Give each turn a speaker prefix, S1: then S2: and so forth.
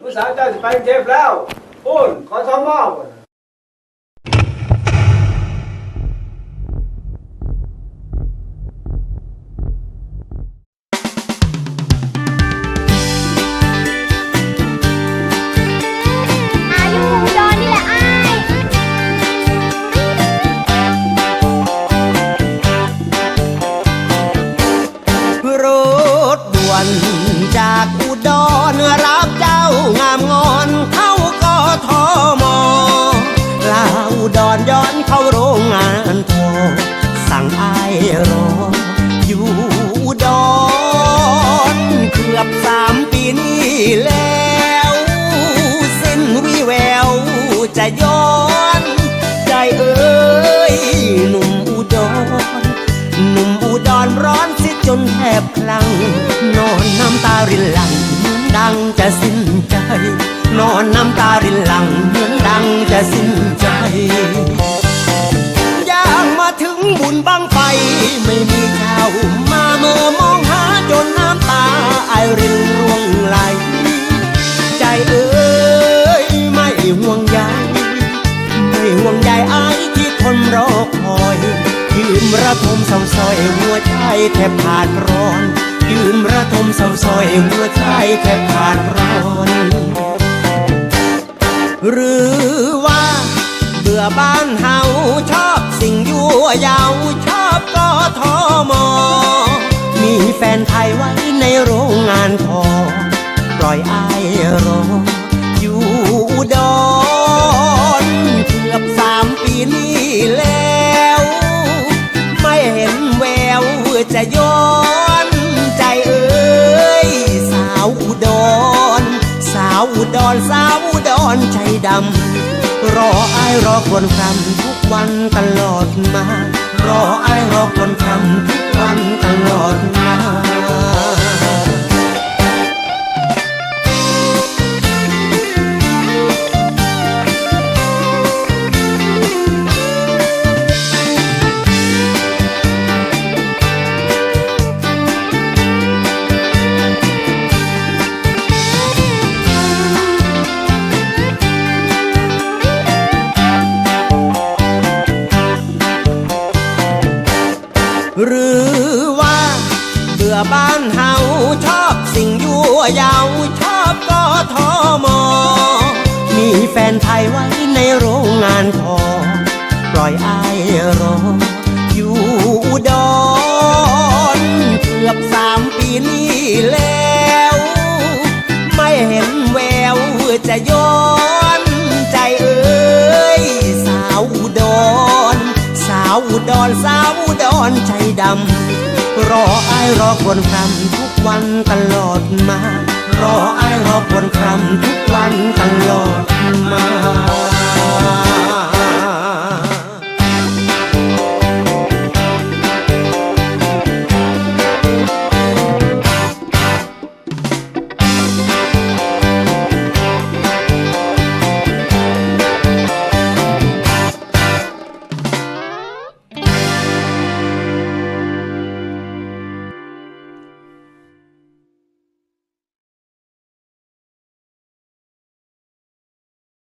S1: ผู้สาวเจ้าจะไปกรุงเทพแล้วพูนขอทอมอ
S2: จากอุดรรับเจ้างามงอนเข้ากทมลาอุดรย้อนเข้าโรงงานทอสั่งไอรออยู่อุดรเกือบสามปีนี้แล้วเส้นวิแววจะย้อนใจเอ้ยหนุ่ม หนุ่มอุดรร้อนสิจนแทบคลัง นอนน้ำตารินหลังเหมือนดังจะสิ้นใจ นอนน้ำตารินหลังเหมือนดังจะสิ้นใจย่างมาถึงบุญบังไฟไม่มีเจ้ามาเมื่อมองหาจนน้ำตาไอรินร่วงไหล ใจเอ้ยไม่ห่วงใยไม่ห่วงใยไอที่ทนรอคอย ยืมระทมเศร้าซอยหัวใจแทบขาดร้อน ยืมระทมเศร้าซอยหัวใจแทบขาดร้อนหรือว่าเบื่อบ้านเฮาชอบสิ่งยั่วยาวชอบกทอมมีแฟนไทยไว้ในโรงงานทอปล่อยอายรออ ห็นแววจะย้อนใจเอ้ยสาวอุดร สาวอุดรสาวอุดรใจดำรอไอรอคนคำทุกวันตลอดมา รอไอรอคนคำทุกวันตลอดมา หรือว่า เบื่อบ้านเฮาชอบสิ่งยั่วยาวชอบกอทอมมีแฟนไทยไว้ในโรงงานทอปล่อยอายรอ อยู่อุดรเกือบสามปีนี้แล้ว ไม่เห็นแววจะย้อนใจเอ้ย สาวอุดร สาวอุดรสาวอุดร้อนใจดำ รออายรอคนรำทุกวันตลอด